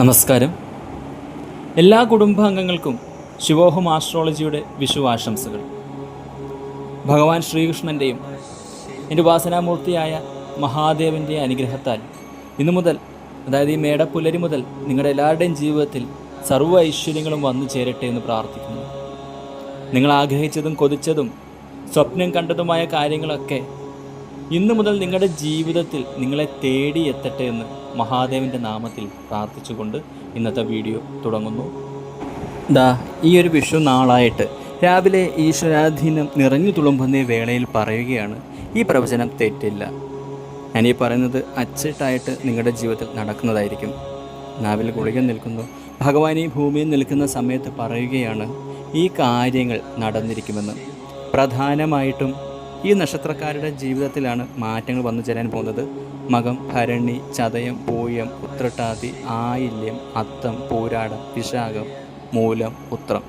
നമസ്കാരം. എല്ലാ കുടുംബാംഗങ്ങൾക്കും ശിവോഹം ആസ്ട്രോളജിയുടെ വിഷു ആശംസകൾ ഭഗവാൻ ശ്രീകൃഷ്ണന്റെയും എന്റെ ഉപാസനാമൂർത്തിയായ മഹാദേവന്റെ അനുഗ്രഹത്താൽ ഇന്നു മുതൽ അതായത് ഈ മേടപ്പുലരി മുതൽ നിങ്ങളുടെ എല്ലാവരുടെയും ജീവിതത്തിൽ സർവ ഐശ്വര്യങ്ങളും വന്നു ചേരട്ടെ എന്ന് പ്രാർത്ഥിക്കുന്നു. നിങ്ങൾ ആഗ്രഹിച്ചതും കൊതിച്ചതും സ്വപ്നം കണ്ടതുമായ കാര്യങ്ങളൊക്കെ ഇന്നു മുതൽ നിങ്ങളുടെ ജീവിതത്തിൽ നിങ്ങളെ തേടി എത്തട്ടെ എന്ന് മഹാദേവന്റെ നാമത്തിൽ പ്രാർത്ഥിച്ചുകൊണ്ട് ഇന്നത്തെ വീഡിയോ തുടങ്ങുന്നു. ദാ ഈ ഒരു വിഷു നാളായിട്ട് രാവിലെ ഈശ്വരാധീനം നിറഞ്ഞു തുളുമ്പുന്ന വേളയിൽ പറയുകയാണ് ഈ പ്രവചനം തെറ്റില്ല. ഞാനീ പറയുന്നത് അച്ചിട്ടായിട്ട് നിങ്ങളുടെ ജീവിതത്തിൽ നടക്കുന്നതായിരിക്കും. നാവിൽ ഗുളിക നിൽക്കുന്നു. ഭഗവാൻ ഈ ഭൂമിയിൽ നിൽക്കുന്ന സമയത്ത് പറയുകയാണ് ഈ കാര്യങ്ങൾ നടന്നിരിക്കുമെന്ന്. പ്രധാനമായിട്ടും ഈ നക്ഷത്രക്കാരുടെ ജീവിതത്തിലാണ് മാറ്റങ്ങൾ വന്നു ചേരാൻ പോകുന്നത്. മകം ഭരണി ചതയം പൂയം ഉത്രട്ടാതി ആയില്യം അത്തം പൂരാടം വിശാഖം മൂലം ഉത്രം.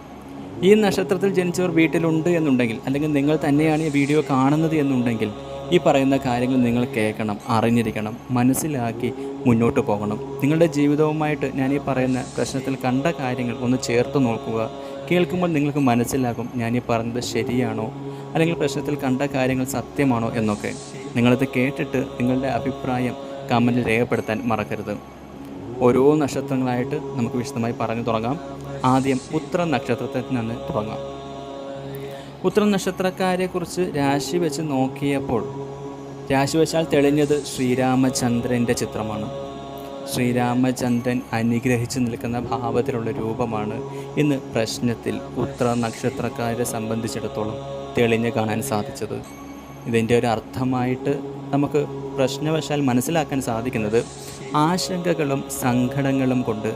ഈ നക്ഷത്രത്തിൽ ജനിച്ചവർ വീട്ടിലുണ്ട് എന്നുണ്ടെങ്കിൽ അല്ലെങ്കിൽ നിങ്ങൾ തന്നെയാണ് ഈ വീഡിയോ കാണുന്നത് എന്നുണ്ടെങ്കിൽ ഈ പറയുന്ന കാര്യങ്ങൾ നിങ്ങൾ കേൾക്കണം അറിഞ്ഞിരിക്കണം മനസ്സിലാക്കി മുന്നോട്ട് പോകണം. നിങ്ങളുടെ ജീവിതവുമായിട്ട് ഞാൻ ഈ പറയുന്ന പ്രശ്നത്തിൽ കണ്ട കാര്യങ്ങൾ ഒന്ന് ചേർത്ത് നോക്കുക. കേൾക്കുമ്പോൾ നിങ്ങൾക്ക് മനസ്സിലാകും ഞാൻ ഈ പറഞ്ഞത് ശരിയാണോ? അല്ലെങ്കിൽ പ്രശ്നത്തിൽ കണ്ട കാര്യങ്ങൾ സത്യമാണോ എന്നൊക്കെ. നിങ്ങളിത് കേട്ടിട്ട് നിങ്ങളുടെ അഭിപ്രായം കമന്റിൽ രേഖപ്പെടുത്താൻ മറക്കരുത്. ഓരോ നക്ഷത്രങ്ങളായിട്ട് നമുക്ക് വിശദമായി പറഞ്ഞു തുടങ്ങാം. ആദ്യം ഉത്തര നക്ഷത്രത്തിൽ നിന്ന് തുടങ്ങാം. ഉത്തര നക്ഷത്രക്കാരെക്കുറിച്ച് രാശി വെച്ച് നോക്കിയപ്പോൾ രാശി വെച്ചാൽ തെളിഞ്ഞത് ശ്രീരാമചന്ദ്രന്റെ ചിത്രമാണ്. ശ്രീരാമചന്ദ്രൻ അനുഗ്രഹിച്ചു നിൽക്കുന്ന ഭാവത്തിലുള്ള രൂപമാണ് ഇന്ന് പ്രശ്നത്തിൽ ഉത്ര നക്ഷത്രക്കാരെ സംബന്ധിച്ചിടത്തോളം. തെളിഞ്ഞ് കാണാൻ സാധിച്ചത്. ഇതിന്റെ ഒരു അർത്ഥമായിട്ട് നമുക്ക് പ്രശ്നവശാൽ മനസ്സിലാക്കാൻ സാധിക്കുന്നത് ആശങ്കകളും സങ്കടങ്ങളും കൊണ്ട്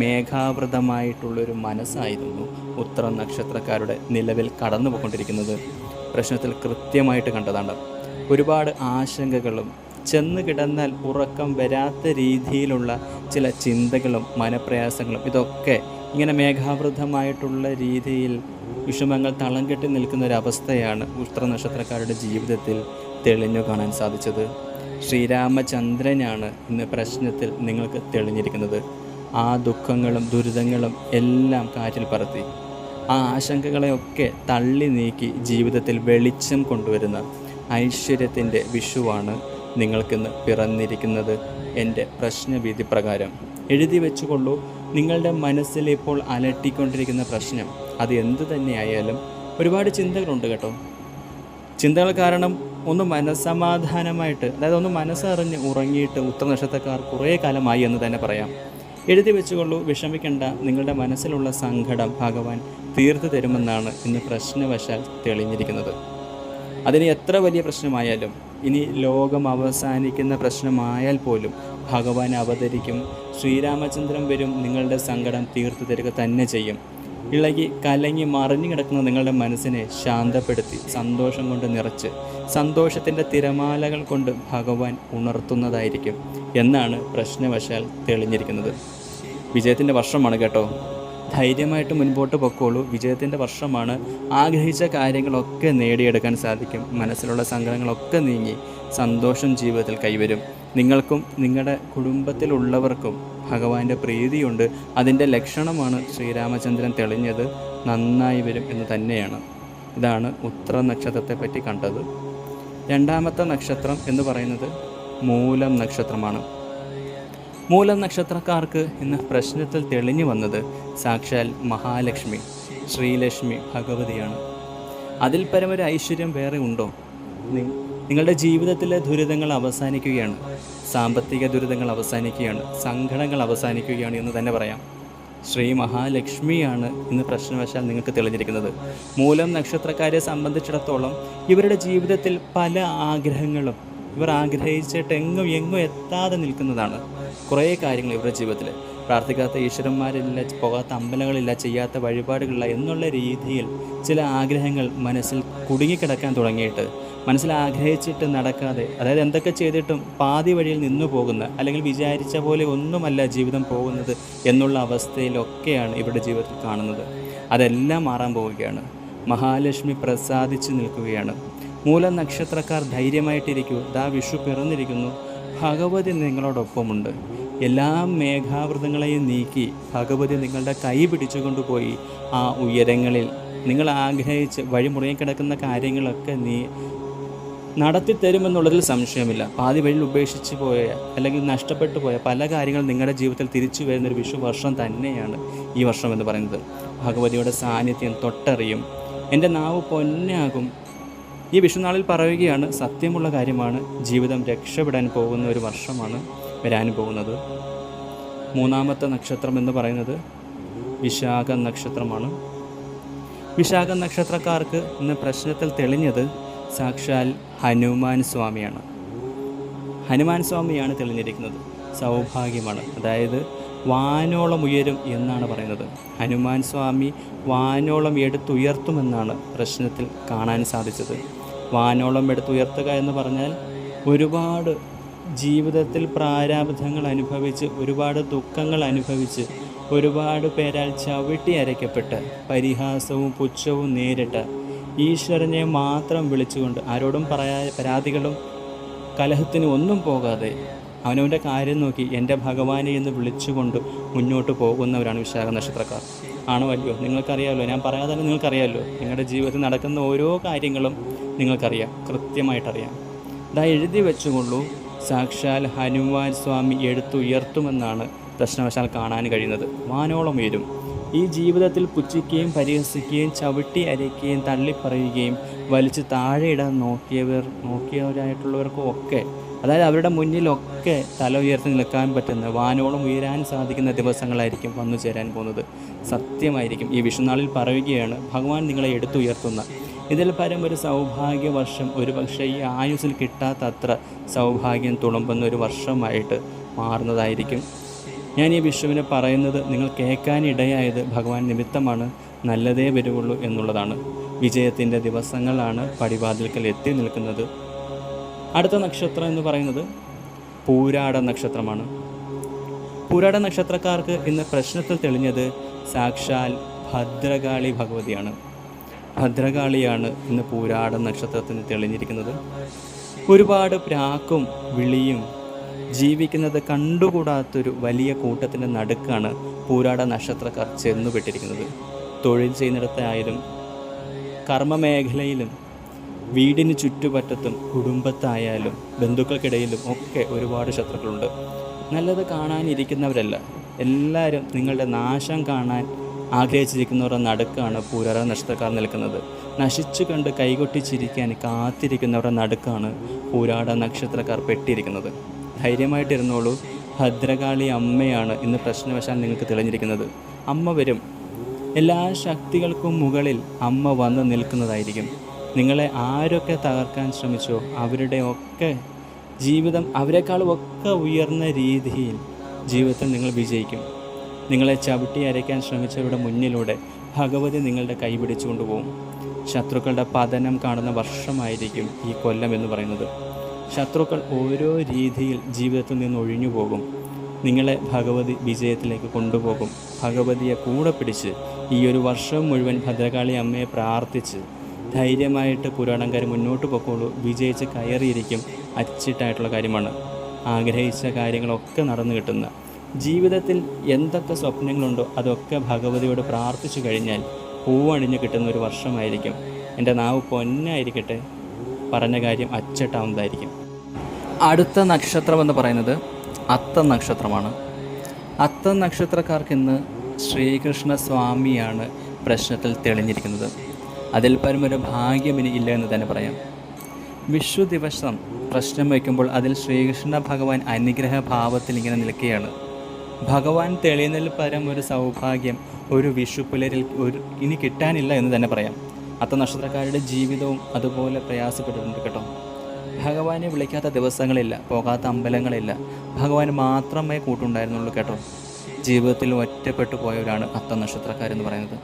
മേഘാവൃതമായിട്ടുള്ളൊരു മനസ്സായിരുന്നു ഉത്തര നക്ഷത്രക്കാരുടെ നിലവിൽ കടന്നു പോയിക്കൊണ്ടിരിക്കുന്നത് പ്രശ്നത്തിൽ കൃത്യമായിട്ട് കണ്ടതാണ്. ഒരുപാട് ആശങ്കകളും ചെന്ന് കിടന്നാൽ ഉറക്കം വരാത്ത രീതിയിലുള്ള ചില ചിന്തകളും മനപ്രയാസങ്ങളും ഇതൊക്കെ ഇങ്ങനെ മേഘാവൃതമായിട്ടുള്ള രീതിയിൽ വിഷമങ്ങൾ തളം കെട്ടി നിൽക്കുന്ന ഒരവസ്ഥയാണ് ഉത്ര നക്ഷത്രക്കാരുടെ ജീവിതത്തിൽ തെളിഞ്ഞു കാണാൻ സാധിച്ചത്. ശ്രീരാമചന്ദ്രനാണ് ഇന്ന് പ്രശ്നത്തിൽ നിങ്ങൾക്ക് തെളിഞ്ഞിരിക്കുന്നത്. ആ ദുഃഖങ്ങളും ദുരിതങ്ങളും എല്ലാം കാറ്റിൽ പറത്തി. ആ ആശങ്കകളെയൊക്കെ തള്ളി നീക്കി ജീവിതത്തിൽ വെളിച്ചം കൊണ്ടുവരുന്ന ഐശ്വര്യത്തിന്റെ വിഷുവാണ് നിങ്ങൾക്കിന്ന് പിറന്നിരിക്കുന്നത് എന്റെ പ്രശ്നവിധി പ്രകാരം എഴുതി വെച്ചുകൊള്ളൂ നിങ്ങളുടെ മനസ്സിൽ ഇപ്പോൾ അലട്ടിക്കൊണ്ടിരിക്കുന്ന പ്രശ്നം അത് എന്ത് തന്നെയായാലും ഒരുപാട് ചിന്തകളുണ്ട് കേട്ടോ. ചിന്തകൾ കാരണം ഒന്ന് മനസ്സമാധാനമായിട്ട് അതായത് ഒന്ന് മനസ്സറിഞ്ഞ് ഉറങ്ങിയിട്ട് ഉത്തര നക്ഷത്രക്കാർ കുറേ കാലമായി എന്ന് തന്നെ പറയാം. എഴുതി വെച്ചുകൊള്ളൂ വിഷമിക്കേണ്ട നിങ്ങളുടെ മനസ്സിലുള്ള സങ്കടം ഭഗവാൻ തീർത്തു തരുമെന്നാണ് ഇന്ന് പ്രശ്നവശാൽ തെളിഞ്ഞിരിക്കുന്നത്. അതിന് എത്ര വലിയ പ്രശ്നമായാലും ഇനി ലോകം അവസാനിക്കുന്ന പ്രശ്നമായാൽ പോലും ഭഗവാൻ അവതരിക്കും. ശ്രീരാമചന്ദ്രൻ വരും നിങ്ങളുടെ സങ്കടം തീർത്തു തരിക തന്നെ ചെയ്യും. ഇളകി കലങ്ങി മറിഞ്ഞു കിടക്കുന്ന നിങ്ങളുടെ മനസ്സിനെ ശാന്തപ്പെടുത്തി സന്തോഷം കൊണ്ട് നിറച്ച് സന്തോഷത്തിന്റെ തിരമാലകൾ കൊണ്ട് ഭഗവാൻ ഉണർത്തുന്നതായിരിക്കും എന്നാണ് പ്രശ്നവശാൽ തെളിഞ്ഞിരിക്കുന്നത്. വിജയത്തിന്റെ വർഷമാണ് കേട്ടോ. ധൈര്യമായിട്ട് മുൻപോട്ട് പൊക്കോളൂ. വിജയത്തിന്റെ വർഷമാണ്. ആഗ്രഹിച്ച കാര്യങ്ങളൊക്കെ നേടിയെടുക്കാൻ സാധിക്കും. മനസ്സിലുള്ള സങ്കടങ്ങളൊക്കെ നീങ്ങി സന്തോഷം ജീവിതത്തിൽ കൈവരും. നിങ്ങൾക്കും നിങ്ങളുടെ കുടുംബത്തിലുള്ളവർക്കും ഭഗവാന്റെ പ്രീതിയുണ്ട്. അതിന്റെ ലക്ഷണമാണ് ശ്രീരാമചന്ദ്രൻ തെളിഞ്ഞത്. നന്നായി വരും എന്ന് തന്നെയാണ്. ഇതാണ് ഉത്ര നക്ഷത്രത്തെ പറ്റി കണ്ടത്. രണ്ടാമത്തെ നക്ഷത്രം എന്ന് പറയുന്നത് മൂലം നക്ഷത്രമാണ്. മൂലം നക്ഷത്രക്കാർക്ക് ഇന്ന് പ്രശ്നത്തിൽ തെളിഞ്ഞു വന്നത് സാക്ഷാൽ മഹാലക്ഷ്മി ശ്രീലക്ഷ്മി ഭഗവതിയാണ്. അതിൽ പരമൊരു ഐശ്വര്യം വേറെ ഉണ്ടോ? നിങ്ങളുടെ ജീവിതത്തിലെ ദുരിതങ്ങൾ അവസാനിക്കുകയാണ്. സാമ്പത്തിക ദുരിതങ്ങൾ അവസാനിക്കുകയാണ്. സങ്കടങ്ങൾ അവസാനിക്കുകയാണ് എന്ന് തന്നെ പറയാം. ശ്രീ മഹാലക്ഷ്മിയാണ് ഇന്ന് പ്രശ്നവശാൽ നിങ്ങൾക്ക് തെളിഞ്ഞിരിക്കുന്നത്. മൂലം നക്ഷത്രക്കാരെ സംബന്ധിച്ചിടത്തോളം ഇവരുടെ ജീവിതത്തിൽ പല ആഗ്രഹങ്ങളും ഇവർ ആഗ്രഹിച്ചിട്ട് എങ്ങും എങ്ങും എത്താതെ നിൽക്കുന്നതാണ്. കുറേ കാര്യങ്ങൾ ഇവരുടെ ജീവിതത്തിൽ പ്രാർത്ഥിക്കാത്ത ഈശ്വരന്മാരില്ല പോകാത്ത അമ്പലങ്ങളില്ല ചെയ്യാത്ത വഴിപാടുകളില്ല എന്നുള്ള രീതിയിൽ ചില ആഗ്രഹങ്ങൾ മനസ്സിൽ കുടുങ്ങിക്കിടക്കാൻ തുടങ്ങിയിട്ട് മനസ്സിൽ ആഗ്രഹിച്ചിട്ട് നടക്കാതെ അതായത് എന്തൊക്കെ ചെയ്തിട്ടും പാതി വഴിയിൽ നിന്നു പോകുന്ന അല്ലെങ്കിൽ വിചാരിച്ച പോലെ ഒന്നുമല്ല ജീവിതം പോകുന്നത് എന്നുള്ള അവസ്ഥയിലൊക്കെയാണ് ഇവരുടെ ജീവിതത്തിൽ കാണുന്നത്. അതെല്ലാം മാറാൻ പോവുകയാണ്. മഹാലക്ഷ്മി പ്രസാദിച്ചു നിൽക്കുകയാണ്. മൂല നക്ഷത്രക്കാർ ധൈര്യമായിട്ടിരിക്കൂ. ദാ വിഷു പിറന്നിരിക്കുന്നു. ഭഗവതി നിങ്ങളോടൊപ്പമുണ്ട്. എല്ലാ മേഘാവൃതങ്ങളെയും നീക്കി ഭഗവതി നിങ്ങളുടെ കൈ പിടിച്ചുകൊണ്ടുപോയി ആ ഉയരങ്ങളിൽ. നിങ്ങൾ ആഗ്രഹിച്ച് വഴി കിടക്കുന്ന കാര്യങ്ങളൊക്കെ നീ നടത്തി തരുമെന്നുള്ളതിൽ സംശയമില്ല. പാതി വഴിയിൽ ഉപേക്ഷിച്ച് പോയ അല്ലെങ്കിൽ നഷ്ടപ്പെട്ടു പോയ പല കാര്യങ്ങളും നിങ്ങളുടെ ജീവിതത്തിൽ തിരിച്ചു വരുന്നൊരു വിഷു വർഷം തന്നെയാണ് ഈ വർഷം എന്ന് പറയുന്നത്. ഭഗവതിയുടെ സാന്നിധ്യം തൊട്ടറിയും. എന്റെ നാവ് പൊന്നാകും. ഈ വിഷുനാളിൽ പറയുകയാണ് സത്യമുള്ള കാര്യമാണ് ജീവിതം രക്ഷപ്പെടാൻ പോകുന്ന ഒരു വർഷമാണ്. വരാൻ പോകുന്നത്. മൂന്നാമത്തെ നക്ഷത്രം എന്ന് പറയുന്നത് വിശാഖ നക്ഷത്രമാണ്. വിശാഖ നക്ഷത്രക്കാർക്ക് ഇന്ന് പ്രശ്നത്തിൽ തെളിഞ്ഞത് സാക്ഷാൽ ഹനുമാൻ സ്വാമിയാണ്. ഹനുമാൻ സ്വാമിയാണ് തെളിഞ്ഞിരിക്കുന്നത്. സൗഭാഗ്യമാണ്. അതായത് വാനോളം ഉയരും എന്നാണ് പറയുന്നത്. ഹനുമാൻ സ്വാമി വാനോളം എടുത്തുയർത്തുമെന്നാണ് പ്രശ്നത്തിൽ കാണാൻ സാധിച്ചത്. വാനോളം എടുത്തുയർത്തുക എന്ന് പറഞ്ഞാൽ ഒരുപാട് ജീവിതത്തിൽ പ്രാരാബ്ധങ്ങൾ അനുഭവിച്ച് ഒരുപാട് ദുഃഖങ്ങൾ അനുഭവിച്ച് ഒരുപാട് പേരാൽ ചവിട്ടി അരയ്ക്കപ്പെട്ട് പരിഹാസവും പുച്ഛവും നേരിട്ട് ഈശ്വരനെ മാത്രം വിളിച്ചുകൊണ്ട് ആരോടും പറയാ പരാതികളും കലഹത്തിന് ഒന്നും പോകാതെ അവനവന്റെ കാര്യം നോക്കി എന്റെ ഭഗവാനെ എന്ന് വിളിച്ചുകൊണ്ട് മുന്നോട്ട് പോകുന്നവരാണ് വിശാഖ നക്ഷത്രക്കാർ. ആണോ അല്ലയോ? നിങ്ങൾക്കറിയാമല്ലോ ഞാൻ പറയാതെ തന്നെ നിങ്ങൾക്കറിയാമല്ലോ നിങ്ങളുടെ ജീവിതത്തിൽ നടക്കുന്ന ഓരോ കാര്യങ്ങളും നിങ്ങൾക്കറിയാം കൃത്യമായിട്ടറിയാം. ഇതാ എഴുതി വെച്ചുകൊള്ളൂ. സാക്ഷാൽ ഹനുമാൻ സ്വാമി എടുത്തുയർത്തുമെന്നാണ് പ്രശ്നവശാൽ കാണാൻ കഴിയുന്നത്. വാനോളം ഉയരും. ഈ ജീവിതത്തിൽ പുച്ഛിക്കുകയും പരിഹസിക്കുകയും ചവിട്ടി അരയ്ക്കുകയും തള്ളിപ്പറയുകയും വലിച്ച് താഴെയിടാൻ നോക്കിയവർ നോക്കിയവരായിട്ടുള്ളവർക്കും ഒക്കെ അതായത് അവരുടെ മുന്നിലൊക്കെ തല ഉയർത്തി നിൽക്കാൻ പറ്റുന്ന വാനോളം ഉയരാൻ സാധിക്കുന്ന ദിവസങ്ങളായിരിക്കും വന്നു ചേരാൻ പോകുന്നത്. സത്യമായിരിക്കും. ഈ വിഷുനാളിൽ പറയുകയാണ് ഭഗവാൻ നിങ്ങളെ എടുത്തുയർത്തുന്ന ഇതിൽ പരം ഒരു സൗഭാഗ്യ വർഷം ഒരു പക്ഷേ ഈ ആയുസ്സിൽ കിട്ടാത്തത്ര സൗഭാഗ്യം തുളുമ്പുന്ന ഒരു വർഷമായിട്ട് മാറുന്നതായിരിക്കും. ഞാൻ ഈ വിഷുവിനെ പറയുന്നത് നിങ്ങൾ കേൾക്കാനിടയായത് ഭഗവാൻ നിമിത്തമാണ് നല്ലതേ വരുവുള്ളൂ എന്നുള്ളതാണ്. വിജയത്തിന്റെ ദിവസങ്ങളാണ് പടിവാതിൽക്കൽ എത്തി നിൽക്കുന്നത്. അടുത്ത നക്ഷത്രം എന്ന് പറയുന്നത് പൂരാട നക്ഷത്രമാണ്. പൂരാട നക്ഷത്രക്കാർക്ക് ഇന്ന് പ്രശ്നത്തിൽ തെളിഞ്ഞത് സാക്ഷാൽ ഭദ്രകാളി ഭഗവതിയാണ്. ഭദ്രകാളിയാണ് ഇന്ന് പൂരാട നക്ഷത്രത്തിന് തെളിഞ്ഞിരിക്കുന്നത്. ഒരുപാട് പ്രാക്കും വിളിയും ജീവിക്കുന്നത് കണ്ടുകൂടാത്തൊരു വലിയ കൂട്ടത്തിന്റെ നടുക്കാണ് പൂരാട നക്ഷത്രക്കാർ ചെന്നുപെട്ടിരിക്കുന്നത്. തൊഴിൽ ചെയ്യുന്നിടത്തായാലും കർമ്മമേഖലയിലും വീടിന് ചുറ്റുപറ്റത്തും കുടുംബത്തായാലും ബന്ധുക്കൾക്കിടയിലും ഒക്കെ ഒരുപാട് ശത്രുക്കളുണ്ട്. നല്ലത് കാണാനിരിക്കുന്നവരല്ല. എല്ലാവരും നിങ്ങളുടെ നാശം കാണാൻ ആഗ്രഹിച്ചിരിക്കുന്നവരുടെ നടുക്കാണ് പൂരാര നക്ഷത്രക്കാർ നിൽക്കുന്നത്. നശിച്ചു കണ്ട് കൈകൊട്ടി ചിരിക്കാൻ കാത്തിരിക്കുന്നവരുടെ നടുക്കാണ് പൂരാട നക്ഷത്രക്കാർ പെട്ടിരിക്കുന്നത്. ധൈര്യമായിട്ടിരുന്നോളൂ. ഭദ്രകാളി അമ്മയാണ് ഇന്ന് പ്രശ്നവശാൽ നിങ്ങൾക്ക് തെളിഞ്ഞിരിക്കുന്നത്. അമ്മ വരും. എല്ലാ ശക്തികൾക്കും മുകളിൽ അമ്മ വന്ന് നിൽക്കുന്നതായിരിക്കും. നിങ്ങളെ ആരൊക്കെ തകർക്കാൻ ശ്രമിച്ചോ അവരുടെ ഒക്കെ ജീവിതം അവരെക്കാളും ഒക്കെ ഉയർന്ന രീതിയിൽ ജീവിതത്തിൽ നിങ്ങൾ വിജയിക്കും. നിങ്ങളെ ചവിട്ടി അരയ്ക്കാൻ ശ്രമിച്ചവരുടെ മുന്നിലൂടെ ഭഗവതി നിങ്ങളുടെ കൈ പിടിച്ചുകൊണ്ടുപോകും ശത്രുക്കളുടെ പതനം കാണുന്ന വർഷമായിരിക്കും ഈ കൊല്ലം എന്ന് പറയുന്നത്. ശത്രുക്കൾ ഓരോ രീതിയിൽ ജീവിതത്തിൽ നിന്ന് ഒഴിഞ്ഞു പോകും. നിങ്ങളെ ഭഗവതി വിജയത്തിലേക്ക് കൊണ്ടുപോകും. ഭഗവതിയെ കൂടെ പിടിച്ച് ഈ ഒരു വർഷം മുഴുവൻ ഭദ്രകാളി അമ്മയെ പ്രാർത്ഥിച്ച് ധൈര്യമായിട്ട് പുരാണംകാർ മുന്നോട്ട് പൊക്കോളൂ. വിജയിച്ച് കയറിയിരിക്കും അച്ചിട്ടായിട്ടുള്ള കാര്യമാണ്. ആഗ്രഹിച്ച കാര്യങ്ങളൊക്കെ നടന്നു കിട്ടുന്ന ജീവിതത്തിൽ എന്തൊക്കെ സ്വപ്നങ്ങളുണ്ടോ അതൊക്കെ ഭഗവതിയോട് പ്രാർത്ഥിച്ചു കഴിഞ്ഞാൽ പൂവണിഞ്ഞ് കിട്ടുന്ന ഒരു വർഷമായിരിക്കും. എന്റെ നാവ് പൊന്നായിരിക്കട്ടെ. പറഞ്ഞ കാര്യം അച്ചട്ടാവുന്നതായിരിക്കും. അടുത്ത നക്ഷത്രം എന്ന് പറയുന്നത് അത്ത നക്ഷത്രമാണ്. അത്ത നക്ഷത്രക്കാർക്ക് ഇന്ന് ശ്രീകൃഷ്ണ സ്വാമിയാണ് പ്രശ്നത്തിൽ തെളിഞ്ഞിരിക്കുന്നത്. അതിൽ പരം ഒരു ഭാഗ്യം ഇനി ഇല്ല എന്ന് തന്നെ പറയാം. വിഷു ദിവസം പ്രശ്നം വയ്ക്കുമ്പോൾ അതിൽ ശ്രീകൃഷ്ണ ഭഗവാൻ അനുഗ്രഹ ഭാവത്തിൽ ഇങ്ങനെ നിൽക്കുകയാണ്. ഭഗവാൻ തെളിയുന്നതിൽ പരം ഒരു സൗഭാഗ്യം ഒരു വിഷു പുലരിൽ ഒരു ഇനി കിട്ടാനില്ല എന്ന് തന്നെ പറയാം. അത്ത നക്ഷത്രക്കാരുടെ ജീവിതവും അതുപോലെ പ്രയാസപ്പെട്ടിട്ടുണ്ട് കേട്ടോ. ഭഗവാനെ വിളിക്കാത്ത ദിവസങ്ങളില്ല പോകാത്ത അമ്പലങ്ങളില്ല. ഭഗവാൻ മാത്രമേ കൂട്ടുണ്ടായിരുന്നുള്ളൂ കേട്ടോ. ജീവിതത്തിൽ ഒറ്റപ്പെട്ടു പോയവരാണ് അത്ത നക്ഷത്രക്കാരെന്ന് പറയുന്നത്.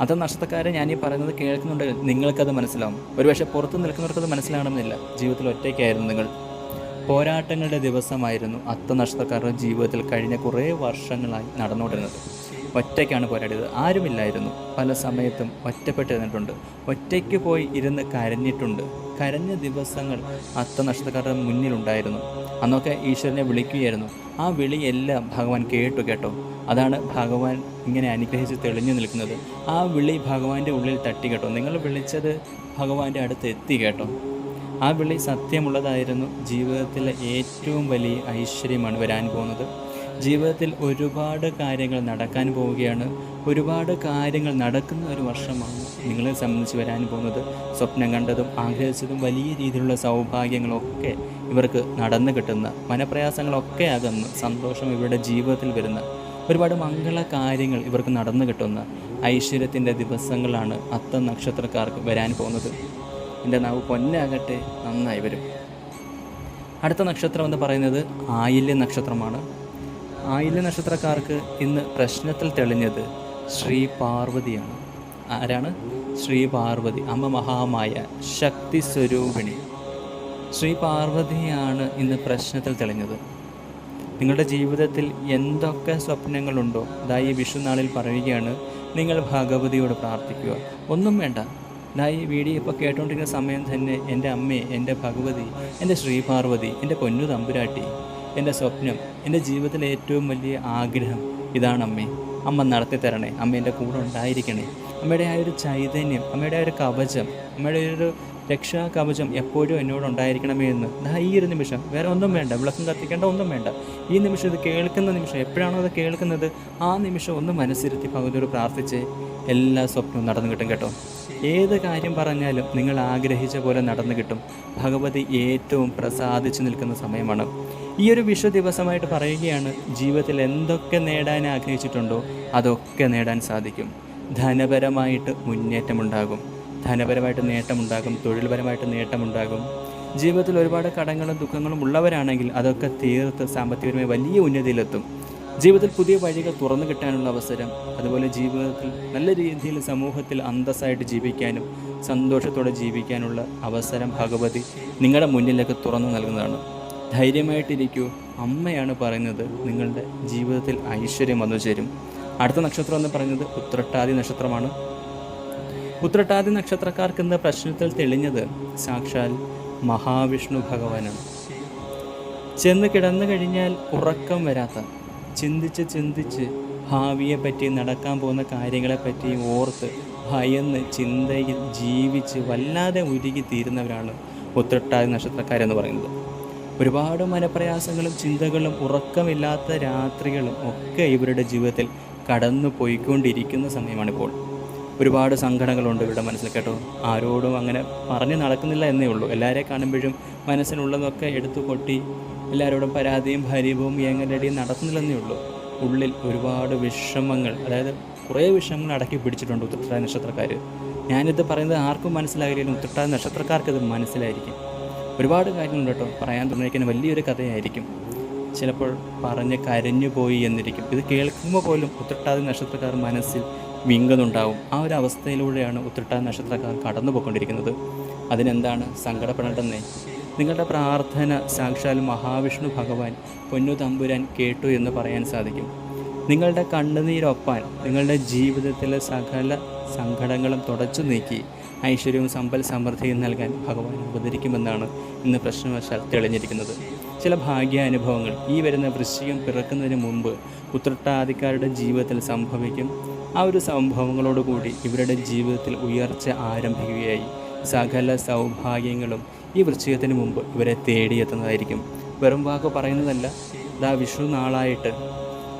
അത്ത നക്ഷത്രക്കാരെ ഞാൻ ഈ പറയുന്നത് കേൾക്കുന്നുണ്ട്. നിങ്ങൾക്കത് മനസ്സിലാവും. ഒരുപക്ഷെ പുറത്ത് നിൽക്കുന്നവർക്കത് മനസ്സിലാകണമെന്നില്ല. ജീവിതത്തിൽ ഒറ്റയ്ക്കായിരുന്നു നിങ്ങൾ. പോരാട്ടങ്ങളുടെ ദിവസമായിരുന്നു അത്ത നഷ്ടക്കാരുടെ ജീവിതത്തിൽ കഴിഞ്ഞ കുറേ വർഷങ്ങളായി നടന്നുകൊണ്ടിരുന്നത്. ഒറ്റയ്ക്കാണ് പോരാടിയത്. ആരുമില്ലായിരുന്നു. പല സമയത്തും ഒറ്റപ്പെട്ടിരുന്നിട്ടുണ്ട്. ഒറ്റയ്ക്ക് പോയി ഇരുന്ന് കരഞ്ഞിട്ടുണ്ട്. കരഞ്ഞ ദിവസങ്ങൾ അത്ത നഷ്ടക്കാരുടെ മുന്നിലുണ്ടായിരുന്നു. അന്നൊക്കെ ഈശ്വരനെ വിളിക്കുകയായിരുന്നു. ആ വിളിയെല്ലാം ഭഗവാൻ കേട്ടു കേട്ടോ. അതാണ് ഭഗവാൻ ഇങ്ങനെ അനുഗ്രഹിച്ച് തെളിഞ്ഞു നിൽക്കുന്നത്. ആ വിളി ഭഗവാന്റെ ഉള്ളിൽ തട്ടി കേട്ടോ. നിങ്ങൾ വിളിച്ചത് ഭഗവാന്റെ അടുത്ത് എത്തി കേട്ടോ. ആ വിളി സത്യമുള്ളതായിരുന്നു. ജീവിതത്തിലെ ഏറ്റവും വലിയ ഐശ്വര്യമാണ് വരാൻ പോകുന്നത്. ജീവിതത്തിൽ ഒരുപാട് കാര്യങ്ങൾ നടക്കാൻ പോവുകയാണ്. ഒരുപാട് കാര്യങ്ങൾ നടക്കുന്ന ഒരു വർഷമാണ് നിങ്ങളെ സംബന്ധിച്ച് വരാൻ പോകുന്നത്. സ്വപ്നം കണ്ടതും ആഗ്രഹിച്ചതും വലിയ രീതിയിലുള്ള സൗഭാഗ്യങ്ങളൊക്കെ ഇവർക്ക് നടന്നു കിട്ടുന്ന മനപ്രയാസങ്ങളൊക്കെ അകന്ന് സന്തോഷം ഇവരുടെ ജീവിതത്തിൽ വരുന്ന ഒരുപാട് മംഗള കാര്യങ്ങൾ ഇവർക്ക് നടന്നു കിട്ടുന്ന ഐശ്വര്യത്തിന്റെ ദിവസങ്ങളാണ് അത്ത നക്ഷത്രക്കാർക്ക് വരാൻ പോകുന്നത്. എന്റെ നാവ് പൊന്നാകട്ടെ നന്നായി വരും. അടുത്ത നക്ഷത്രം എന്ന് പറയുന്നത് ആയില്യ നക്ഷത്രമാണ്. ആയില്യ നക്ഷത്രക്കാർക്ക് ഇന്ന് പ്രശ്നത്തിൽ തെളിഞ്ഞത് ശ്രീ പാർവതിയാണ്. ആരാണ്? ശ്രീ പാർവതി അമ്മ മഹാമായ ശക്തി സ്വരൂപിണി. ശ്രീ പാർവതിയാണ് ഇന്ന് പ്രശ്നത്തിൽ തെളിഞ്ഞത്. നിങ്ങളുടെ ജീവിതത്തിൽ എന്തൊക്കെ സ്വപ്നങ്ങളുണ്ടോ? ഈ വിഷുനാളിൽ പറയുകയാണ് നിങ്ങൾ ഭഗവതിയോട് പ്രാർത്ഥിക്കുക. ഒന്നും വേണ്ട ദാ ഈ വീഡിയോ ഇപ്പോൾ കേട്ടുകൊണ്ടിരിക്കുന്ന സമയം തന്നെ എന്റെ അമ്മേ എന്റെ ഭഗവതി എന്റെ ശ്രീപാർവതി എന്റെ പൊന്നു തമ്പുരാട്ടി എന്റെ സ്വപ്നം എന്റെ ജീവിതത്തിലെ ഏറ്റവും വലിയ ആഗ്രഹം ഇതാണ് അമ്മേ അമ്മ നടത്തി തരണേ അമ്മ എന്റെ കൂടെ ഉണ്ടായിരിക്കണേ. അമ്മയുടെ ആ ഒരു ചൈതന്യം അമ്മയുടെ ആ ഒരു കവചം അമ്മയുടെ ഒരു രക്ഷാ കവചം എപ്പോഴും എന്നോട് ഉണ്ടായിരിക്കണമേ എന്ന്. ദാ ഈ ഒരു നിമിഷം വേറെ ഒന്നും വേണ്ട വിളക്കം കത്തിക്കേണ്ട ഒന്നും വേണ്ട. ഈ നിമിഷം ഇത് കേൾക്കുന്ന നിമിഷം എപ്പോഴാണോ അത് കേൾക്കുന്നത് ആ നിമിഷം ഒന്ന് മനസ്സിരുത്തി ഭഗവതിയോട് പ്രാർത്ഥിച്ച് എല്ലാ സ്വപ്നവും നടന്നു കിട്ടും കേട്ടോ. ഏത് കാര്യം പറഞ്ഞാലും നിങ്ങൾ ആഗ്രഹിച്ച പോലെ നടന്നു കിട്ടും. ഭഗവതി ഏറ്റവും പ്രസാദിച്ചു നിൽക്കുന്ന സമയമാണ്. ഈ ഒരു വിഷു ദിവസമായിട്ട് പറയുകയാണ് ജീവിതത്തിൽ എന്തൊക്കെ നേടാൻ ആഗ്രഹിച്ചിട്ടുണ്ടോ അതൊക്കെ നേടാൻ സാധിക്കും. ധനപരമായിട്ട് മുന്നേറ്റമുണ്ടാകും. ധനപരമായിട്ട് നേട്ടമുണ്ടാകും. തൊഴിൽപരമായിട്ട് നേട്ടമുണ്ടാകും. ജീവിതത്തിൽ ഒരുപാട് കടങ്ങളും ദുഃഖങ്ങളും ഉള്ളവരാണെങ്കിൽ അതൊക്കെ തീർത്ത് സാമ്പത്തികപരമായി വലിയ ഉന്നതിയിലെത്തും. ജീവിതത്തിൽ പുതിയ വഴികൾ തുറന്നു കിട്ടാനുള്ള അവസരം അതുപോലെ ജീവിതത്തിൽ നല്ല രീതിയിൽ സമൂഹത്തിൽ അന്തസ്സായിട്ട് ജീവിക്കാനും സന്തോഷത്തോടെ ജീവിക്കാനുള്ള അവസരം ഭഗവതി നിങ്ങളുടെ മുന്നിലേക്ക് തുറന്നു നൽകുന്നതാണ്. ധൈര്യമായിട്ടിരിക്കൂ. അമ്മയാണ് പറയുന്നത് നിങ്ങളുടെ ജീവിതത്തിൽ ഐശ്വര്യം വന്നു ചേരും. അടുത്ത നക്ഷത്രം എന്ന് പറയുന്നത് ഉത്രട്ടാതി നക്ഷത്രമാണ്. ഉത്രട്ടാതി നക്ഷത്രക്കാർക്ക് ഇന്ന് പ്രശ്നത്തിൽ തെളിഞ്ഞത്? സാക്ഷാൽ മഹാവിഷ്ണു ഭഗവാനാണ്. ചെന്ന് കിടന്നു കഴിഞ്ഞാൽ ഉറക്കം വരാത്ത ചിന്തിച്ച് ചിന്തിച്ച് ഭാവിയെപ്പറ്റി നടക്കാൻ പോകുന്ന കാര്യങ്ങളെപ്പറ്റി ഓർത്ത് ഭയന്ന് ചിന്തയിൽ ജീവിച്ച് വല്ലാതെ ഉരുകി തീരുന്നവരാണ് ഉത്രട്ടാതി നക്ഷത്രക്കാരെന്ന് പറയുന്നത്. ഒരുപാട് മനപ്രയാസങ്ങളും ചിന്തകളും ഉറക്കമില്ലാത്ത രാത്രികളും ഒക്കെ ഇവരുടെ ജീവിതത്തിൽ കടന്നു പോയിക്കൊണ്ടിരിക്കുന്ന സമയമാണിപ്പോൾ. ഒരുപാട് സങ്കടങ്ങളുണ്ട് ഇവരുടെ മനസ്സിൽ കേട്ടോ. ആരോടും അങ്ങനെ പറഞ്ഞു നടക്കുന്നില്ല എന്നേ ഉള്ളൂ. എല്ലാവരെ കാണുമ്പോഴും മനസ്സിനുള്ളതൊക്കെ എടുത്തു കൊട്ടി എല്ലാവരോടും പരാതിയും ഭരീപവും ഏങ്ങലടിയും നടത്തുന്നില്ലെന്നേ ഉള്ളൂ. ഉള്ളിൽ ഒരുപാട് വിഷമങ്ങൾ അതായത് കുറേ വിഷമങ്ങൾ അടക്കി പിടിച്ചിട്ടുണ്ട് ഉത്രട്ടാതി നക്ഷത്രക്കാർ. ഞാനിത് പറയുന്നത് ആർക്കും മനസ്സിലാകില്ലെങ്കിലും ഉത്രട്ടാതി നക്ഷത്രക്കാർക്ക് ഇത് മനസ്സിലായിരിക്കും. ഒരുപാട് കാര്യങ്ങളുണ്ട് കേട്ടോ. പറയാൻ തുടങ്ങിയിരിക്കുന്ന വലിയൊരു കഥയായിരിക്കും. ചിലപ്പോൾ പറഞ്ഞ് കരഞ്ഞു പോയി എന്നിരിക്കും. ഇത് കേൾക്കുമ്പോൾ പോലും ഉത്രട്ടാതി നക്ഷത്രക്കാർ മനസ്സിൽ വിങ്ങുന്നുണ്ടാവും. ആ ഒരു അവസ്ഥയിലൂടെയാണ് ഉത്രട്ടാതി നക്ഷത്രക്കാർ കടന്നു പോയിക്കൊണ്ടിരിക്കുന്നത് അതിനെന്താണ് സങ്കടപ്പെടേണ്ടെന്നേ നിങ്ങളുടെ പ്രാർത്ഥന സാക്ഷാൽ മഹാവിഷ്ണു ഭഗവാൻ പൊന്നു തമ്പുരാൻ കേട്ടു എന്ന് പറയാൻ സാധിക്കും. നിങ്ങളുടെ കണ്ണുനീരൊപ്പാൻ നിങ്ങളുടെ ജീവിതത്തിലെ സകല സങ്കടങ്ങളും തുടച്ചു നീക്കി ഐശ്വര്യവും സമ്പൽ സമൃദ്ധിയും നൽകാൻ ഭഗവാൻ അവതരിക്കുമെന്നാണ് ഇന്ന് പ്രശ്നവശാൽ തെളിഞ്ഞിരിക്കുന്നത്. ചില ഭാഗ്യാനുഭവങ്ങൾ ഈ വരുന്ന വൃശ്ചികം പിറക്കുന്നതിന് മുമ്പ് ഉത്രട്ടാദിക്കാരുടെ ജീവിതത്തിൽ സംഭവിക്കും. ആ ഒരു സംഭവങ്ങളോടുകൂടി ഇവരുടെ ജീവിതത്തിൽ ഉയർച്ച ആരംഭിക്കുകയായി. സകല സൗഭാഗ്യങ്ങളും ഈ വൃശ്ചികത്തിന് മുമ്പ് ഇവരെ തേടിയെത്തുന്നതായിരിക്കും. വെറും വാക്ക് പറയുന്നതല്ല ദാ വിഷു നാളായിട്ട്.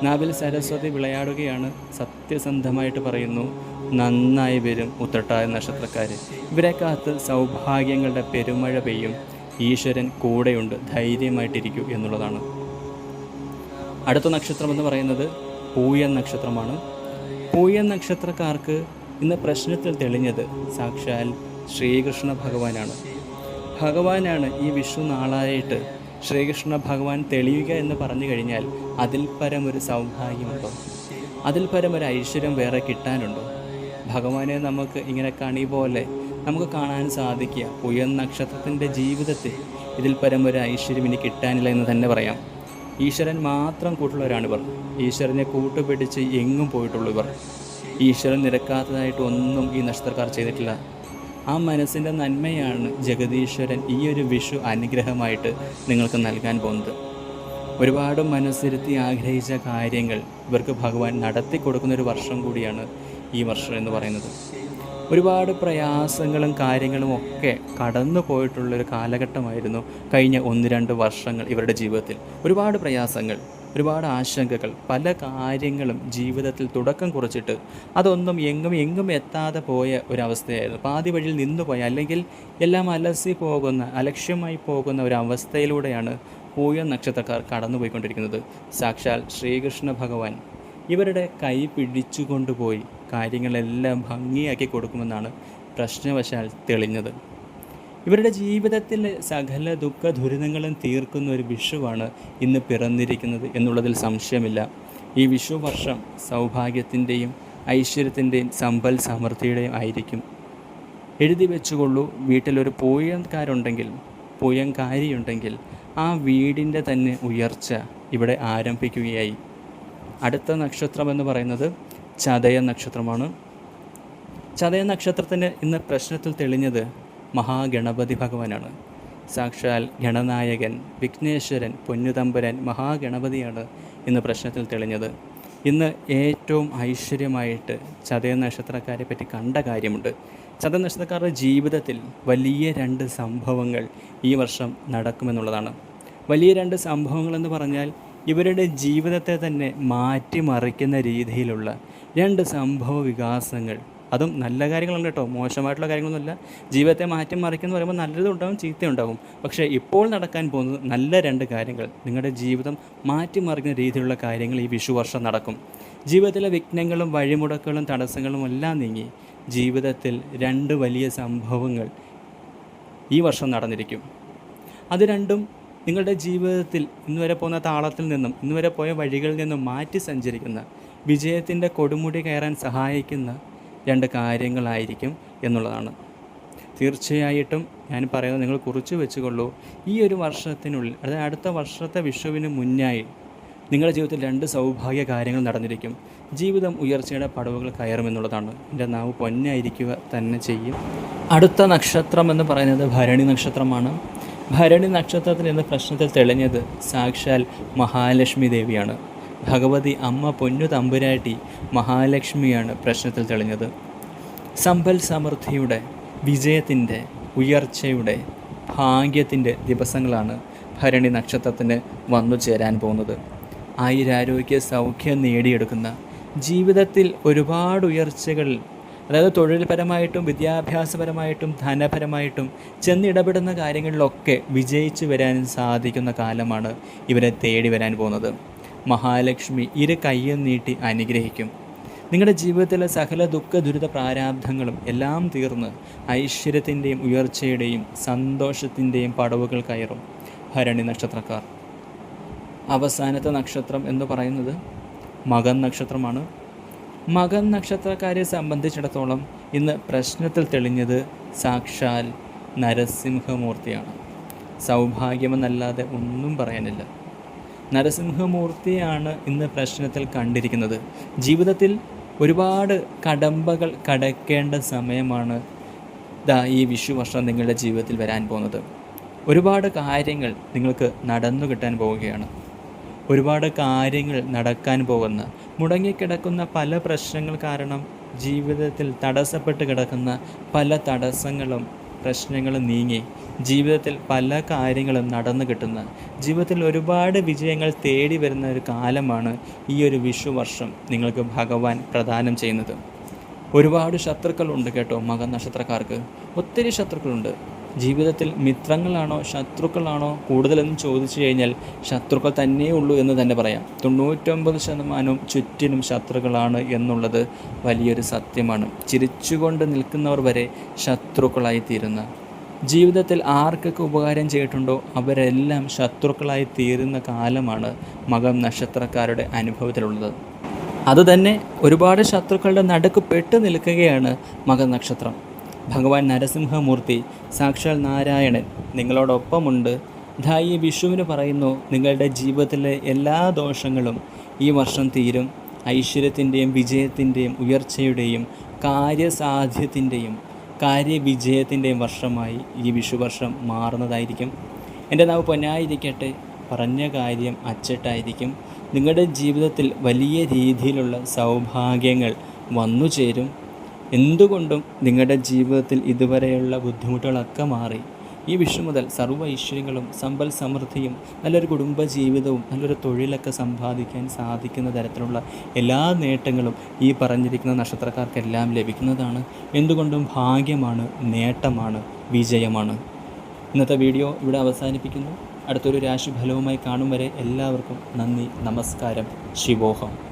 നാവിൽ സരസ്വതി വിളയാടുകയാണ് സത്യസന്ധമായിട്ട് പറയുന്നു നന്നായി വരും ഉത്രട്ടായ നക്ഷത്രക്കാർ ഇവരെ കാത്ത് സൗഭാഗ്യങ്ങളുടെ പെരുമഴ പെയ്യും. ഈശ്വരൻ കൂടെയുണ്ട് ധൈര്യമായിട്ടിരിക്കൂ എന്നുള്ളതാണ്. അടുത്ത നക്ഷത്രം എന്ന് പറയുന്നത് പൂയൻ നക്ഷത്രമാണ്. പൂയൻ നക്ഷത്രക്കാർക്ക് ഇന്ന് പ്രശ്നത്തിൽ തെളിഞ്ഞത് സാക്ഷാൽ ശ്രീകൃഷ്ണ ഭഗവാനാണ്. ഭഗവാനാണ് ഈ വിഷു നാളായിട്ട് ശ്രീകൃഷ്ണ ഭഗവാൻ തെളിയുക എന്ന് പറഞ്ഞു കഴിഞ്ഞാൽ അതിൽ പരം ഒരു സൗഭാഗ്യമുണ്ടോ? അതിൽ പരം ഒരു ഐശ്വര്യം വേറെ കിട്ടാനുണ്ടോ? ഭഗവാനെ നമുക്ക് ഇങ്ങനെ കണി പോലെ നമുക്ക് കാണാൻ സാധിക്കുക. ഉയർ നക്ഷത്രത്തിന്റെ ജീവിതത്തിൽ ഇതിൽ പരം ഒരു ഐശ്വര്യം ഇനി കിട്ടാനില്ല എന്ന് തന്നെ പറയാം. ഈശ്വരൻ മാത്രം കൂട്ടുള്ളവരാണിവർ ഈശ്വരനെ കൂട്ടുപിടിച്ച് എങ്ങും പോയിട്ടുള്ളൂ ഇവർ. ഈശ്വരൻ നിരക്കാത്തതായിട്ട് ഒന്നും ഈ നക്ഷത്രക്കാർ ചെയ്തിട്ടില്ല. ആ മനസ്സിന്റെ നന്മയാണ് ജഗദീശ്വരൻ ഈ ഒരു വിഷു അനുഗ്രഹമായിട്ട് നിങ്ങൾക്ക് നൽകാൻ പോകുന്നത്. ഒരുപാട് മനസ്സിരുത്തി ആഗ്രഹിച്ച കാര്യങ്ങൾ ഇവർക്ക് ഭഗവാൻ നടത്തി കൊടുക്കുന്ന ഒരു വർഷം കൂടിയാണ് ഈ വർഷം എന്ന് പറയുന്നത്. ഒരുപാട് പ്രയാസങ്ങളും കാര്യങ്ങളും ഒക്കെ കടന്നു പോയിട്ടുള്ളൊരു കാലഘട്ടമായിരുന്നു കഴിഞ്ഞ ഒന്ന് രണ്ട് വർഷങ്ങൾ ഇവരുടെ ജീവിതത്തിൽ. ഒരുപാട് പ്രയാസങ്ങൾ. ഒരുപാട് ആശങ്കകൾ. പല കാര്യങ്ങളും ജീവിതത്തിൽ തുടക്കം കുറിച്ചിട്ട് അതൊന്നും എങ്ങും എങ്ങും എത്താതെ പോയ ഒരവസ്ഥയായിരുന്നു. പാതി വഴിയിൽ നിന്നുപോയ അല്ലെങ്കിൽ എല്ലാം അലസി പോകുന്ന അലക്ഷ്യമായി പോകുന്ന ഒരു പൂയ നക്ഷത്രക്കാർ കടന്നുപോയിക്കൊണ്ടിരിക്കുന്നത്. സാക്ഷാൽ ശ്രീകൃഷ്ണ ഭഗവാൻ ഇവരുടെ കൈ പിടിച്ചുകൊണ്ടുപോയി കാര്യങ്ങളെല്ലാം ഭംഗിയാക്കി കൊടുക്കുമെന്നാണ് പ്രശ്നവശാൽ തെളിഞ്ഞത്. ഇവരുടെ ജീവിതത്തിൽ സകല ദുഃഖ ദുരിതങ്ങളും തീർക്കുന്ന ഒരു വിഷുവാണ് ഇന്ന് പിറന്നിരിക്കുന്നത് എന്നുള്ളതിൽ സംശയമില്ല. ഈ വിഷു വർഷം സൗഭാഗ്യത്തിന്റെയും ഐശ്വര്യത്തിന്റെയും സമ്പൽ സമൃദ്ധിയുടെയും ആയിരിക്കും. എഴുതി വെച്ചുകൊള്ളൂ വീട്ടിലൊരു പൂയംകാരുണ്ടെങ്കിൽ പൂയംകാരിയുണ്ടെങ്കിൽ ആ വീടിന്റെ തന്നെ ഉയർച്ച ഇവിടെ ആരംഭിക്കുകയായി. അടുത്ത നക്ഷത്രം എന്ന് പറയുന്നത് ചതയ നക്ഷത്രമാണ്. ചതയ നക്ഷത്രത്തിന് ഇന്ന് പ്രശ്നത്തിൽ തെളിഞ്ഞത് മഹാഗണപതി ഭഗവാനാണ് സാക്ഷാൽ ഗണനായകൻ വിഘ്നേശ്വരൻ പൊന്നുതമ്പുരൻ മഹാഗണപതിയാണ് ഇന്ന് പ്രശ്നത്തിൽ തെളിഞ്ഞത്. ഇന്ന് ഏറ്റവും ഐശ്വര്യമായിട്ട് ചതയ നക്ഷത്രക്കാരെ പറ്റി കണ്ട കാര്യമുണ്ട്. ചതയ നക്ഷത്രക്കാരുടെ ജീവിതത്തിൽ വലിയ രണ്ട് സംഭവങ്ങൾ ഈ വർഷം നടക്കുമെന്നുള്ളതാണ്. വലിയ രണ്ട് സംഭവങ്ങളെന്ന് പറഞ്ഞാൽ ഇവരുടെ ജീവിതത്തെ തന്നെ മാറ്റിമറിക്കുന്ന രീതിയിലുള്ള രണ്ട് സംഭവ വികാസങ്ങൾ അതും നല്ല കാര്യങ്ങളുണ്ട് കേട്ടോ. മോശമായിട്ടുള്ള കാര്യങ്ങളൊന്നുമില്ല. ജീവിതത്തെ മാറ്റി മറിക്കുന്ന പറയുമ്പോൾ നല്ലതും ഉണ്ടാവും ചീത്തയുണ്ടാവും. പക്ഷേ ഇപ്പോൾ നടക്കാൻ പോകുന്നത് നല്ല രണ്ട് കാര്യങ്ങൾ. നിങ്ങളുടെ ജീവിതം മാറ്റിമറിക്കുന്ന രീതിയിലുള്ള കാര്യങ്ങൾ ഈ വിഷു വർഷം നടക്കും. ജീവിതത്തിലെ വിഘ്നങ്ങളും വഴിമുടക്കുകളും തടസ്സങ്ങളും എല്ലാം നീങ്ങി ജീവിതത്തിൽ രണ്ട് വലിയ സംഭവങ്ങൾ ഈ വർഷം നടന്നിരിക്കും. അത് രണ്ടും നിങ്ങളുടെ ജീവിതത്തിൽ ഇന്നുവരെ പോകുന്ന താളത്തിൽ നിന്നും ഇന്നുവരെ പോയ വഴികളിൽ നിന്നും മാറ്റി സഞ്ചരിക്കുന്ന വിജയത്തിന്റെ കൊടുമുടി കയറാൻ സഹായിക്കുന്ന രണ്ട് കാര്യങ്ങളായിരിക്കും എന്നുള്ളതാണ്. തീർച്ചയായിട്ടും ഞാൻ പറയുന്നത് നിങ്ങൾ കുറിച്ച് വെച്ചുകൊള്ളൂ. ഈ ഒരു വർഷത്തിനുള്ളിൽ അതായത് അടുത്ത വർഷത്തെ വിഷുവിന് മുന്നായി നിങ്ങളുടെ ജീവിതത്തിൽ രണ്ട് സൗഭാഗ്യ കാര്യങ്ങൾ നടന്നിരിക്കും. ജീവിതം ഉയർച്ചയുടെ പടവുകൾ കയറുമെന്നുള്ളതാണ് എന്റെ നാവ് പൊന്നായിരിക്കുക തന്നെ ചെയ്യും. അടുത്ത നക്ഷത്രം എന്ന് പറയുന്നത് ഭരണി നക്ഷത്രമാണ്. ഭരണി നക്ഷത്രത്തിൽ എന്ന പ്രശ്നത്തിൽ തെളിഞ്ഞത് സാക്ഷാൽ മഹാലക്ഷ്മി ദേവിയാണ്. ഭഗവതി അമ്മ പൊന്നു തമ്പുരാട്ടി മഹാലക്ഷ്മിയാണ് പ്രശ്നത്തിൽ തെളിഞ്ഞത്. സമ്പൽ സമൃദ്ധിയുടെ വിജയത്തിന്റെ ഉയർച്ചയുടെ ഭാഗ്യത്തിന്റെ ദിവസങ്ങളാണ് ഭരണി നക്ഷത്രത്തിന് വന്നു ചേരാൻ പോകുന്നത്. ആയുരാരോഗ്യ സൗഖ്യം നേടിയെടുക്കുന്ന ജീവിതത്തിൽ ഒരുപാട് ഉയർച്ചകൾ അതായത് തൊഴിൽപരമായിട്ടും വിദ്യാഭ്യാസപരമായിട്ടും ധനപരമായിട്ടും ചെന്നിടപെടുന്ന കാര്യങ്ങളിലൊക്കെ വിജയിച്ചു വരാൻ സാധിക്കുന്ന കാലമാണ് ഇവരെ തേടി വരാൻ പോകുന്നത്. മഹാലക്ഷ്മി ഇരു കയ്യും നീട്ടി അനുഗ്രഹിക്കും. നിങ്ങളുടെ ജീവിതത്തിലെ സകല ദുഃഖ ദുരിത പ്രാരാബ്ധങ്ങളും എല്ലാം തീർന്ന് ഐശ്വര്യത്തിന്റെയും ഉയർച്ചയുടെയും സന്തോഷത്തിന്റെയും പടവുകൾ കയറും. ഭരണി നക്ഷത്രക്കാർ. അവസാനത്തെ നക്ഷത്രം എന്ന് പറയുന്നത് മകൻ നക്ഷത്രമാണ്. മകൻ നക്ഷത്രക്കാരെ സംബന്ധിച്ചിടത്തോളം ഇന്ന് പ്രശ്നത്തിൽ തെളിഞ്ഞത് സാക്ഷാൽ നരസിംഹമൂർത്തിയാണ്. സൗഭാഗ്യമെന്നല്ലാതെ ഒന്നും പറയാനില്ല. നരസിംഹമൂർത്തിയാണ് ഇന്ന് പ്രശ്നത്തിൽ കണ്ടിരിക്കുന്നത്. ജീവിതത്തിൽ ഒരുപാട് കടമ്പകൾ കടക്കേണ്ട സമയമാണ് ദാ ഈ വിഷു വർഷം നിങ്ങളുടെ ജീവിതത്തിൽ വരാൻ പോകുന്നത്. ഒരുപാട് കാര്യങ്ങൾ നിങ്ങൾക്ക് നടന്നു കിട്ടാൻ പോവുകയാണ്. ഒരുപാട് കാര്യങ്ങൾ നടക്കാൻ പോകുന്ന മുടങ്ങിക്കിടക്കുന്ന പല പ്രശ്നങ്ങൾ കാരണം ജീവിതത്തിൽ തടസ്സപ്പെട്ട് കിടക്കുന്ന പല തടസ്സങ്ങളും പ്രശ്നങ്ങളും നീങ്ങി. ജീവിതത്തിൽ പല കാര്യങ്ങളും നടന്നു കിട്ടുന്ന. ജീവിതത്തിൽ ഒരുപാട് വിജയങ്ങൾ തേടി വരുന്ന ഒരു കാലമാണ് ഈ ഒരു വിഷു വർഷം നിങ്ങൾക്ക് ഭഗവാൻ പ്രദാനം ചെയ്യുന്നത്. ഒരുപാട് ശത്രുക്കളുണ്ട് കേട്ടോ മകൻ നക്ഷത്രക്കാർക്ക് ഒത്തിരി ശത്രുക്കളുണ്ട്. ജീവിതത്തിൽ മിത്രങ്ങളാണോ ശത്രുക്കളാണോ കൂടുതലെന്ന് ചോദിച്ചു കഴിഞ്ഞാൽ ശത്രുക്കൾ തന്നേ ഉള്ളൂ എന്ന് തന്നെ പറയാം. തൊണ്ണൂറ്റൊമ്പത് ശതമാനവും ചുറ്റിനും ശത്രുക്കളാണ് എന്നുള്ളത് വലിയൊരു സത്യമാണ്. ചിരിച്ചുകൊണ്ട് നിൽക്കുന്നവർ വരെ ശത്രുക്കളായി തീരുന്ന ജീവിതത്തിൽ ആർക്കൊക്കെ ഉപകാരം ചെയ്തിട്ടുണ്ടോ അവരെല്ലാം ശത്രുക്കളായി തീരുന്ന കാലമാണ് മകം നക്ഷത്രക്കാരുടെ അനുഭവത്തിലുള്ളത്. അതുതന്നെ ഒരുപാട് ശത്രുക്കളുടെ നടുക്ക് പെട്ടു നിൽക്കുകയാണ് മകനക്ഷത്രം ഭഗവാൻ നരസിംഹമൂർത്തി സാക്ഷാൽ നാരായണൻ നിങ്ങളോടൊപ്പമുണ്ട്. ധായി വിഷുവിന് പറയുന്നു നിങ്ങളുടെ ജീവിതത്തിലെ എല്ലാ ദോഷങ്ങളും ഈ വർഷം തീരും. ഐശ്വര്യത്തിന്റെയും വിജയത്തിന്റെയും ഉയർച്ചയുടെയും കാര്യസാധ്യത്തിന്റെയും കാര്യവിജയത്തിന്റെയും വർഷമായി ഈ വിഷുവർഷം മാറുന്നതായിരിക്കും. എന്റെ നാവ് പൊന്നായിരിക്കട്ടെ പറഞ്ഞ കാര്യം അച്ചട്ടായിരിക്കും. നിങ്ങളുടെ ജീവിതത്തിൽ വലിയ രീതിയിലുള്ള സൗഭാഗ്യങ്ങൾ വന്നു ചേരും എന്തുകൊണ്ടും നിങ്ങളുടെ ജീവിതത്തിൽ ഇതുവരെയുള്ള ബുദ്ധിമുട്ടുകളൊക്കെ മാറി. ഈ വിഷു മുതൽ സർവ ഐശ്വര്യങ്ങളും സമ്പൽ സമൃദ്ധിയും നല്ലൊരു കുടുംബ ജീവിതവും നല്ലൊരു തൊഴിലൊക്കെ സമ്പാദിക്കാൻ സാധിക്കുന്ന തരത്തിലുള്ള എല്ലാ നേട്ടങ്ങളും ഈ പറഞ്ഞിരിക്കുന്ന നക്ഷത്രക്കാർക്കെല്ലാം ലഭിക്കുന്നതാണ്. എന്തുകൊണ്ടും ഭാഗ്യമാണ് നേട്ടമാണ് വിജയമാണ്. ഇന്നത്തെ വീഡിയോ ഇവിടെ അവസാനിപ്പിക്കുന്നു. അടുത്തൊരു രാശിഫലവുമായി കാണും വരെ എല്ലാവർക്കും നന്ദി നമസ്കാരം ശിവോഹം.